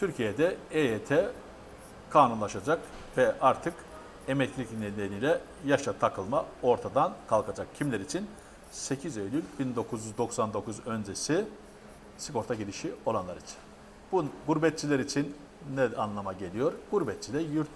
Türkiye'de EYT kanunlaşacak ve artık emeklilik nedeniyle yaşa takılma ortadan kalkacak. Kimler için? 8 Eylül 1999 öncesi sigorta girişi olanlar için. Bu gurbetçiler için ne anlama geliyor? Gurbetçi de yurt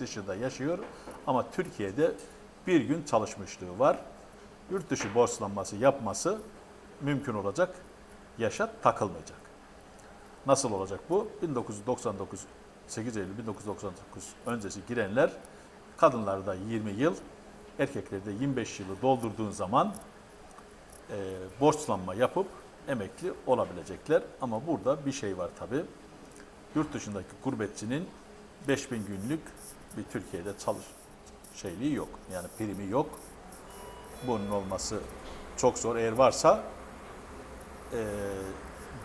dışında yaşıyor ama Türkiye'de bir gün çalışmışlığı var. Yurt dışı borçlanması yapması mümkün olacak. Yaşa takılmayacak. Nasıl olacak bu? 1999 8 Eylül 1999 öncesi girenler kadınlarda 20 yıl, erkeklerde 25 yılı doldurduğun zaman e, borçlanma yapıp emekli olabilecekler. Ama burada bir şey var tabi. Yurt dışındaki gurbetçinin 5000 günlük bir Türkiye'de çalış şeyliği yok. Yani primi yok. Bunun olması çok zor. Eğer varsa e,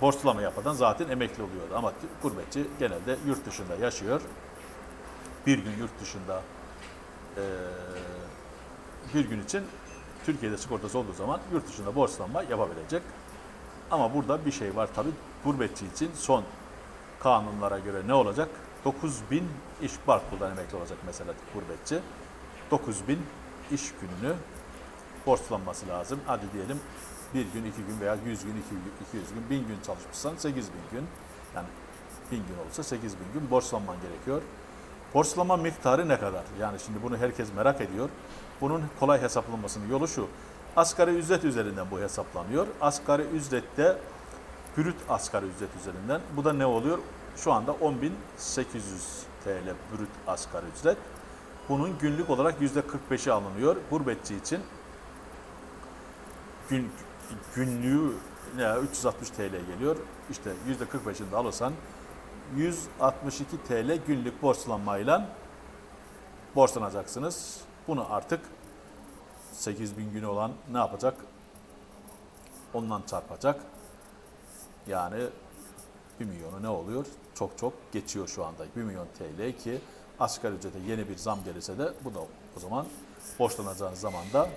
borçlama yapadan zaten emekli oluyordu. Ama gurbetçi genelde yurt dışında yaşıyor. Bir gün yurt dışında e, bir gün için Türkiye'de sigortası olduğu zaman yurt dışında borçlanma yapabilecek. Ama burada bir şey var tabi gurbetçi için son kanunlara göre ne olacak? 9000 iş barkuldan emekli olacak mesela gurbetçi. 9000 iş gününü borçlanması lazım. Hadi diyelim bir gün, iki gün veya 100 gün, 200 gün, 1000 gün çalışmışsan 8000 gün. Yani 1000 gün olsa 8000 gün borçlanman gerekiyor. Borçlanma miktarı ne kadar? Yani şimdi bunu herkes merak ediyor. Bunun kolay hesaplanmasının yolu şu. Asgari ücret üzerinden bu hesaplanıyor. Asgari ücrette brüt asgari ücret üzerinden. Bu da ne oluyor? Şu anda 10.800 TL brüt asgari ücret. Bunun günlük olarak %45'i alınıyor. Gurbetçi için gün, günlüğü ne 360 TL geliyor. İşte %45'ini de alırsan 162 TL günlük borçlanmayla borçlanacaksınız. Bunu artık 8000 günü olan ne yapacak? Ondan çarpacak. Yani 1 milyonu ne oluyor? Çok çok geçiyor şu anda. 1 milyon TL ki asgari ücrete yeni bir zam gelirse de bu da o zaman borçlanacağınız zaman da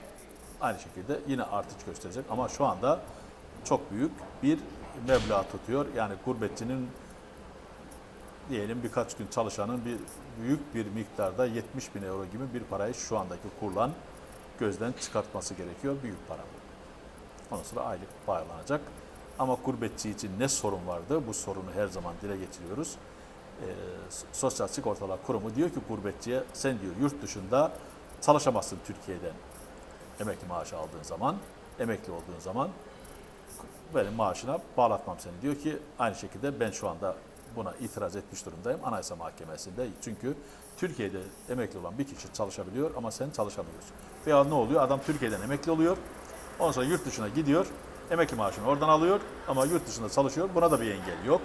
aynı şekilde yine artış gösterecek. Ama şu anda çok büyük bir meblağ tutuyor. Yani gurbetçinin diyelim birkaç gün çalışanın bir büyük bir miktarda 70 bin euro gibi bir parayı şu andaki kurlan gözden çıkartması gerekiyor. Büyük para bu. Ondan sonra aylık bağlanacak. Ama gurbetçi için ne sorun vardı? Bu sorunu her zaman dile getiriyoruz. Ee, Sosyal Sigortalar Kurumu diyor ki gurbetçiye sen diyor yurt dışında çalışamazsın Türkiye'den emekli maaşı aldığın zaman, emekli olduğun zaman benim maaşına bağlatmam seni. Diyor ki aynı şekilde ben şu anda buna itiraz etmiş durumdayım Anayasa Mahkemesi'nde. Çünkü Türkiye'de emekli olan bir kişi çalışabiliyor ama sen çalışamıyorsun. Veya ne oluyor? Adam Türkiye'den emekli oluyor. Ondan sonra yurt dışına gidiyor. Emekli maaşını oradan alıyor ama yurt dışında çalışıyor. Buna da bir engel yok.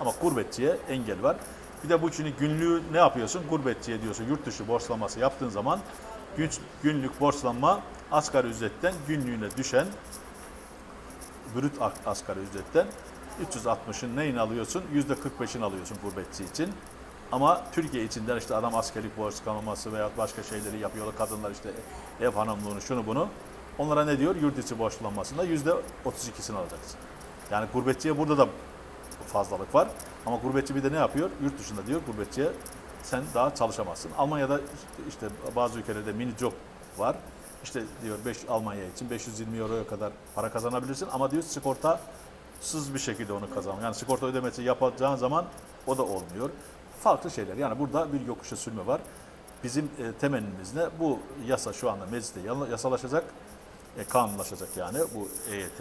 Ama gurbetçiye engel var. Bir de bu için günlüğü ne yapıyorsun? Gurbetçiye diyorsun yurt dışı borçlanması yaptığın zaman günlük borçlanma asgari ücretten günlüğüne düşen brüt asgari ücretten 360'ın neyini alıyorsun? %45'ini alıyorsun gurbetçi için. Ama Türkiye içinden işte adam askerlik borçlanması veya başka şeyleri yapıyorlar. Kadınlar işte ev hanımlığını şunu bunu. Onlara ne diyor? Yurt içi borçlanmasında %32'sini alacaksın. Yani gurbetçiye burada da fazlalık var. Ama gurbetçi bir de ne yapıyor? Yurt dışında diyor gurbetçiye sen daha çalışamazsın. Almanya'da işte bazı ülkelerde mini job var. İşte diyor 5 Almanya için 520 euroya kadar para kazanabilirsin ama diyor sigortasız bir şekilde onu kazan. Yani sigorta ödemesi yapacağın zaman o da olmuyor. Farklı şeyler. Yani burada bir yokuşa sürme var. Bizim e, temennimiz ne? Bu yasa şu anda mecliste yasalaşacak. E, kanunlaşacak yani. Bu EYT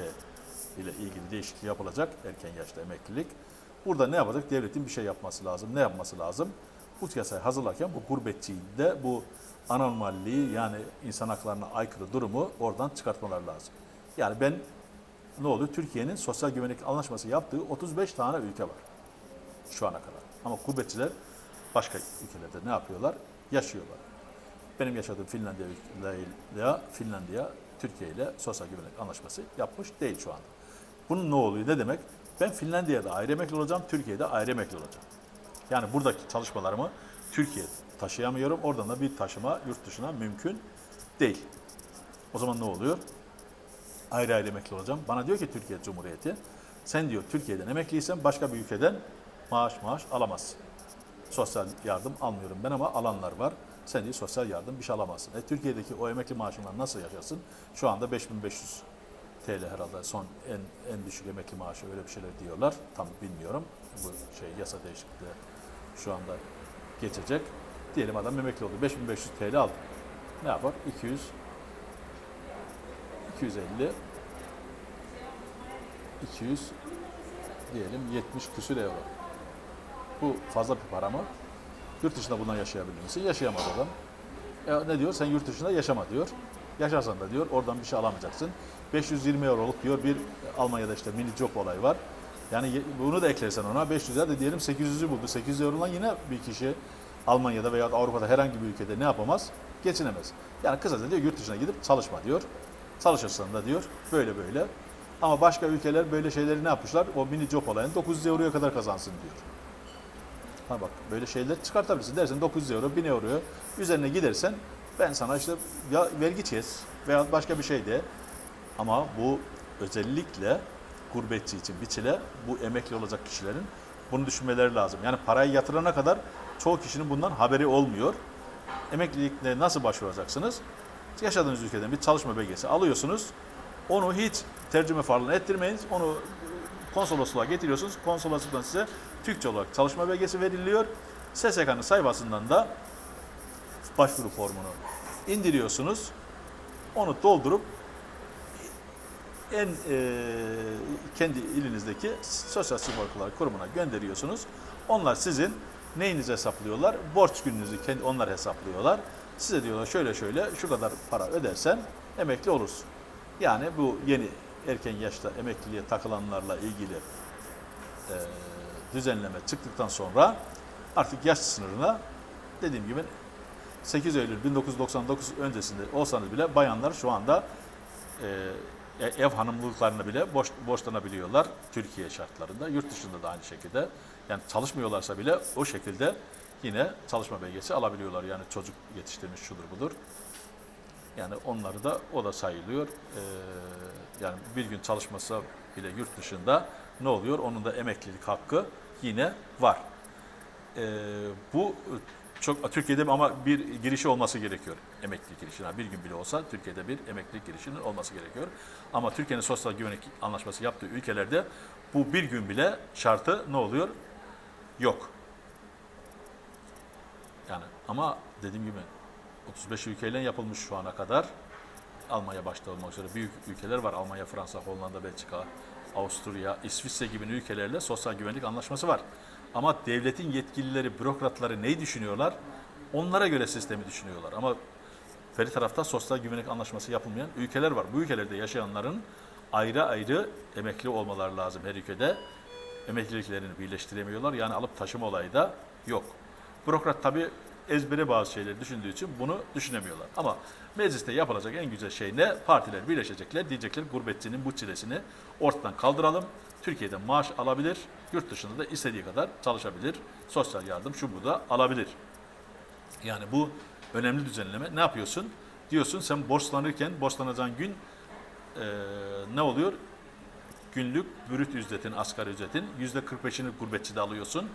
ile ilgili değişiklik yapılacak. Erken yaşta emeklilik. Burada ne yapacak? Devletin bir şey yapması lazım. Ne yapması lazım? Bu yasayı hazırlarken bu gurbetçiyi de bu anormalliği yani insan haklarına aykırı durumu oradan çıkartmaları lazım. Yani ben ne oluyor? Türkiye'nin sosyal güvenlik anlaşması yaptığı 35 tane ülke var şu ana kadar. Ama gurbetçiler başka ülkelerde ne yapıyorlar? Yaşıyorlar. Benim yaşadığım Finlandiya ile Finlandiya Türkiye ile sosyal güvenlik anlaşması yapmış değil şu anda. Bunun ne oluyor? Ne demek? Ben Finlandiya'da ayrı emekli olacağım, Türkiye'de ayrı emekli olacağım. Yani buradaki çalışmalarımı Türkiye taşıyamıyorum. Oradan da bir taşıma yurt dışına mümkün değil. O zaman ne oluyor? Ayrı ayrı emekli olacağım. Bana diyor ki Türkiye Cumhuriyeti, sen diyor Türkiye'den emekliysen başka bir ülkeden maaş maaş alamazsın. Sosyal yardım almıyorum ben ama alanlar var. Sen de sosyal yardım bir şey alamazsın. E, Türkiye'deki o emekli maaşından nasıl yaşasın? Şu anda 5500 TL herhalde son en en düşük emekli maaşı öyle bir şeyler diyorlar. Tam bilmiyorum. Bu şey yasa değişikliği şu anda geçecek. Diyelim adam emekli oldu. 5500 TL aldı. Ne yapar? 200 250 200 diyelim 70 küsür euro. Bu fazla bir para mı? Yurt dışında bundan yaşayabilir misin? Yaşayamaz adam. E, ne diyor? Sen yurt dışında yaşama diyor. Yaşarsan da diyor oradan bir şey alamayacaksın. 520 euroluk diyor bir Almanya'da işte mini job olayı var. Yani bunu da eklersen ona 500 de diyelim 800'ü buldu. 800 eurodan yine bir kişi Almanya'da veya Avrupa'da herhangi bir ülkede ne yapamaz? Geçinemez. Yani kısaca diyor yurt dışına gidip çalışma diyor. Çalışırsan da diyor böyle böyle. Ama başka ülkeler böyle şeyleri ne yapmışlar? O mini job olayını 900 euroya kadar kazansın diyor. Ha bak böyle şeyler çıkartabilirsin. Dersin 900 euro, 1000 euro üzerine gidersen ben sana işte ya vergi kes veya başka bir şey de. Ama bu özellikle gurbetçi için bir bu emekli olacak kişilerin bunu düşünmeleri lazım. Yani parayı yatırana kadar çoğu kişinin bundan haberi olmuyor. Emeklilikle nasıl başvuracaksınız? Yaşadığınız ülkeden bir çalışma belgesi alıyorsunuz. Onu hiç tercüme falan ettirmeyiniz. Onu konsolosluğa getiriyorsunuz. Konsolosluktan size Türkçe olarak çalışma belgesi veriliyor. SSK'nın sayfasından da başvuru formunu indiriyorsunuz. Onu doldurup en e, kendi ilinizdeki Sosyal Sigortalar Kurumu'na gönderiyorsunuz. Onlar sizin neyinizi hesaplıyorlar? Borç gününüzü kendi onlar hesaplıyorlar. Size diyorlar şöyle şöyle şu kadar para ödersen emekli olursun. Yani bu yeni erken yaşta emekliliğe takılanlarla ilgili e, düzenleme çıktıktan sonra artık yaş sınırına dediğim gibi 8 Eylül 1999 öncesinde olsanız bile bayanlar şu anda e, ev hanımlıklarını bile boş, borçlanabiliyorlar Türkiye şartlarında. Yurt dışında da aynı şekilde. Yani çalışmıyorlarsa bile o şekilde yine çalışma belgesi alabiliyorlar. Yani çocuk yetiştirmiş şudur budur. Yani onları da o da sayılıyor. Ee, yani bir gün çalışmasa bile yurt dışında ne oluyor? Onun da emeklilik hakkı yine var. Ee, bu çok Türkiye'de ama bir girişi olması gerekiyor. Emeklilik girişi. Yani bir gün bile olsa Türkiye'de bir emeklilik girişinin olması gerekiyor. Ama Türkiye'nin sosyal güvenlik anlaşması yaptığı ülkelerde bu bir gün bile şartı ne oluyor? Yok. Yani ama dediğim gibi 35 ülkeyle yapılmış şu ana kadar. Almanya başta olmak üzere büyük ülkeler var. Almanya, Fransa, Hollanda, Belçika, Avusturya, İsviçre gibi ülkelerle sosyal güvenlik anlaşması var. Ama devletin yetkilileri, bürokratları neyi düşünüyorlar? Onlara göre sistemi düşünüyorlar. Ama Feri tarafta sosyal güvenlik anlaşması yapılmayan ülkeler var. Bu ülkelerde yaşayanların ayrı ayrı emekli olmaları lazım her ülkede. Emekliliklerini birleştiremiyorlar. Yani alıp taşıma olayı da yok. Bürokrat tabi ezbere bazı şeyleri düşündüğü için bunu düşünemiyorlar. Ama mecliste yapılacak en güzel şey ne? Partiler birleşecekler. Diyecekler gurbetçinin bu çilesini ortadan kaldıralım. Türkiye'de maaş alabilir. Yurt dışında da istediği kadar çalışabilir. Sosyal yardım şu bu da alabilir. Yani bu önemli düzenleme. Ne yapıyorsun? Diyorsun sen borçlanırken borçlanacağın gün eee, ne oluyor? Günlük brüt ücretin, asgari ücretin yüzde 45'ini gurbetçide alıyorsun.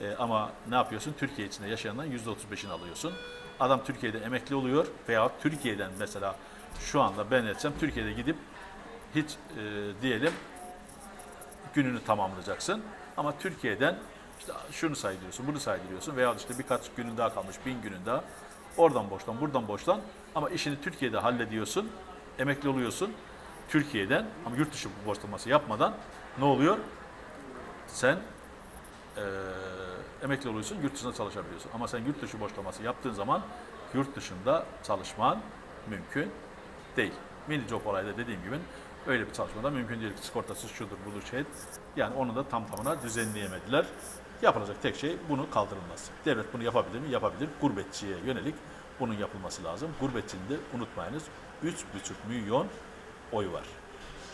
Eee, ama ne yapıyorsun? Türkiye içinde yaşayandan yüzde 35'ini alıyorsun. Adam Türkiye'de emekli oluyor veya Türkiye'den mesela şu anda ben etsem Türkiye'de gidip hiç eee, diyelim gününü tamamlayacaksın. Ama Türkiye'den işte şunu saydırıyorsun, bunu saydırıyorsun veya işte birkaç günün daha kalmış, bin günün daha. Oradan borçlan, buradan borçlan. Ama işini Türkiye'de hallediyorsun, emekli oluyorsun. Türkiye'den ama yurt dışı borçlanması yapmadan ne oluyor? Sen eee, emekli oluyorsun, yurt dışında çalışabiliyorsun. Ama sen yurt dışı borçlaması yaptığın zaman yurt dışında çalışman mümkün değil. Mini job olayda dediğim gibi öyle bir çalışmada mümkün değil. Sigortası şudur budur şey. Yani onu da tam tamına düzenleyemediler. Yapılacak tek şey bunu kaldırılması. Devlet bunu yapabilir mi? Yapabilir. Gurbetçiye yönelik bunun yapılması lazım. Gurbetçinin de unutmayınız 3,5 milyon oy var.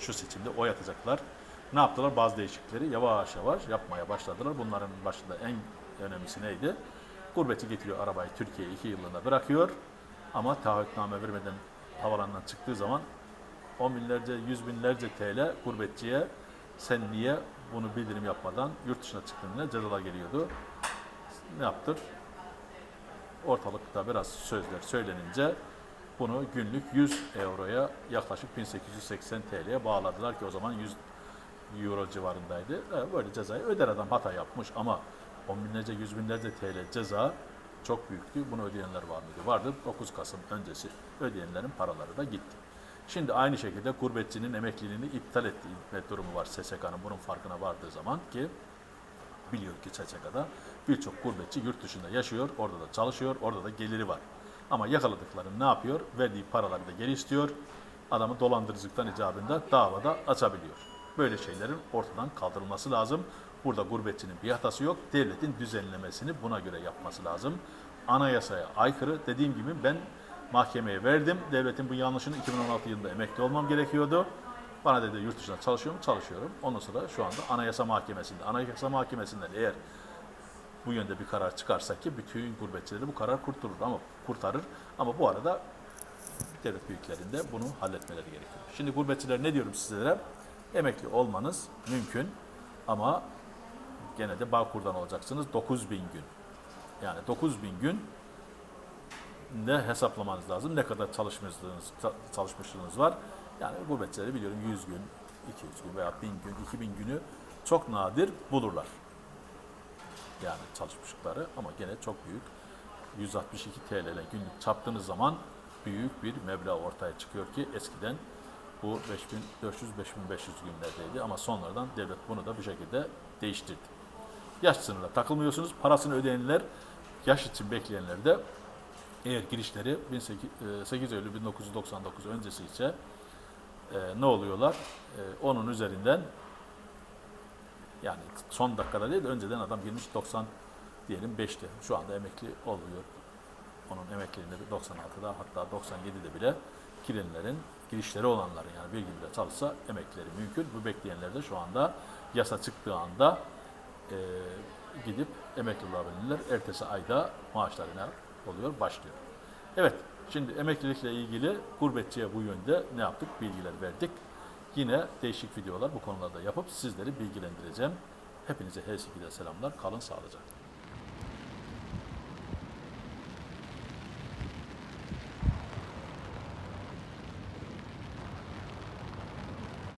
Şu seçimde oy atacaklar. Ne yaptılar? Bazı değişiklikleri yavaş yavaş yapmaya başladılar. Bunların başında en önemlisi neydi? Gurbetçi getiriyor arabayı Türkiye iki yıllığına bırakıyor. Ama taahhütname vermeden havalandan çıktığı zaman on binlerce, yüz binlerce TL gurbetçiye sen niye bunu bildirim yapmadan yurt dışına çıktığında cezalar geliyordu. Ne yaptır? Ortalıkta biraz sözler söylenince bunu günlük 100 euroya yaklaşık 1880 TL'ye bağladılar ki o zaman 100 euro civarındaydı. Böyle cezayı öder adam hata yapmış ama on binlerce, yüz binlerce TL ceza çok büyüktü. Bunu ödeyenler var mıydı? Vardı. 9 Kasım öncesi ödeyenlerin paraları da gitti. Şimdi aynı şekilde gurbetçinin emekliliğini iptal ettiği durumu var SSK'nın bunun farkına vardığı zaman ki biliyor ki SSK'da birçok gurbetçi yurt dışında yaşıyor, orada da çalışıyor, orada da geliri var. Ama yakaladıkları ne yapıyor? Verdiği paraları da geri istiyor. Adamı dolandırıcılıktan icabında davada açabiliyor. Böyle şeylerin ortadan kaldırılması lazım. Burada gurbetçinin bir hatası yok. Devletin düzenlemesini buna göre yapması lazım. Anayasaya aykırı. Dediğim gibi ben mahkemeye verdim. Devletin bu yanlışını 2016 yılında emekli olmam gerekiyordu. Bana dedi yurt dışında çalışıyorum, çalışıyorum. Ondan sonra şu anda Anayasa Mahkemesi'nde. Anayasa Mahkemesi'nden eğer bu yönde bir karar çıkarsa ki bütün gurbetçileri bu karar kurtarır ama kurtarır. Ama bu arada devlet büyüklerinde bunu halletmeleri gerekiyor. Şimdi gurbetçiler ne diyorum sizlere? Emekli olmanız mümkün ama gene de Bağkur'dan olacaksınız 9000 gün. Yani 9000 gün ne hesaplamanız lazım, ne kadar çalışmışlığınız, çalışmışlığınız var. Yani gurbetçileri biliyorum 100 gün, 200 gün veya 1000 gün, 2000 günü çok nadir bulurlar. Yani çalışmışlıkları ama gene çok büyük. 162 TL ile günlük çarptığınız zaman büyük bir meblağ ortaya çıkıyor ki eskiden bu 5400-5500 günlerdeydi ama sonradan devlet bunu da bu şekilde değiştirdi. Yaş sınırına takılmıyorsunuz. Parasını ödeyenler, yaş için bekleyenler de eğer girişleri 18 e, 8 Eylül 1999 öncesi ise e, ne oluyorlar? E, onun üzerinden yani son dakikada değil de önceden adam girmiş 90 diyelim 5'te. Şu anda emekli oluyor. Onun emekliliğinde bir 96'da hatta 97'de bile girenlerin, girişleri olanların yani bir günde çalışsa emeklileri mümkün. Bu bekleyenler de şu anda yasa çıktığı anda e, gidip emekli olabilirler. Ertesi ayda maaşlarına oluyor, başlıyor. Evet, şimdi emeklilikle ilgili gurbetçiye bu yönde ne yaptık? Bilgiler verdik. Yine değişik videolar bu konularda yapıp sizleri bilgilendireceğim. Hepinize her şekilde selamlar. Kalın sağlıcakla.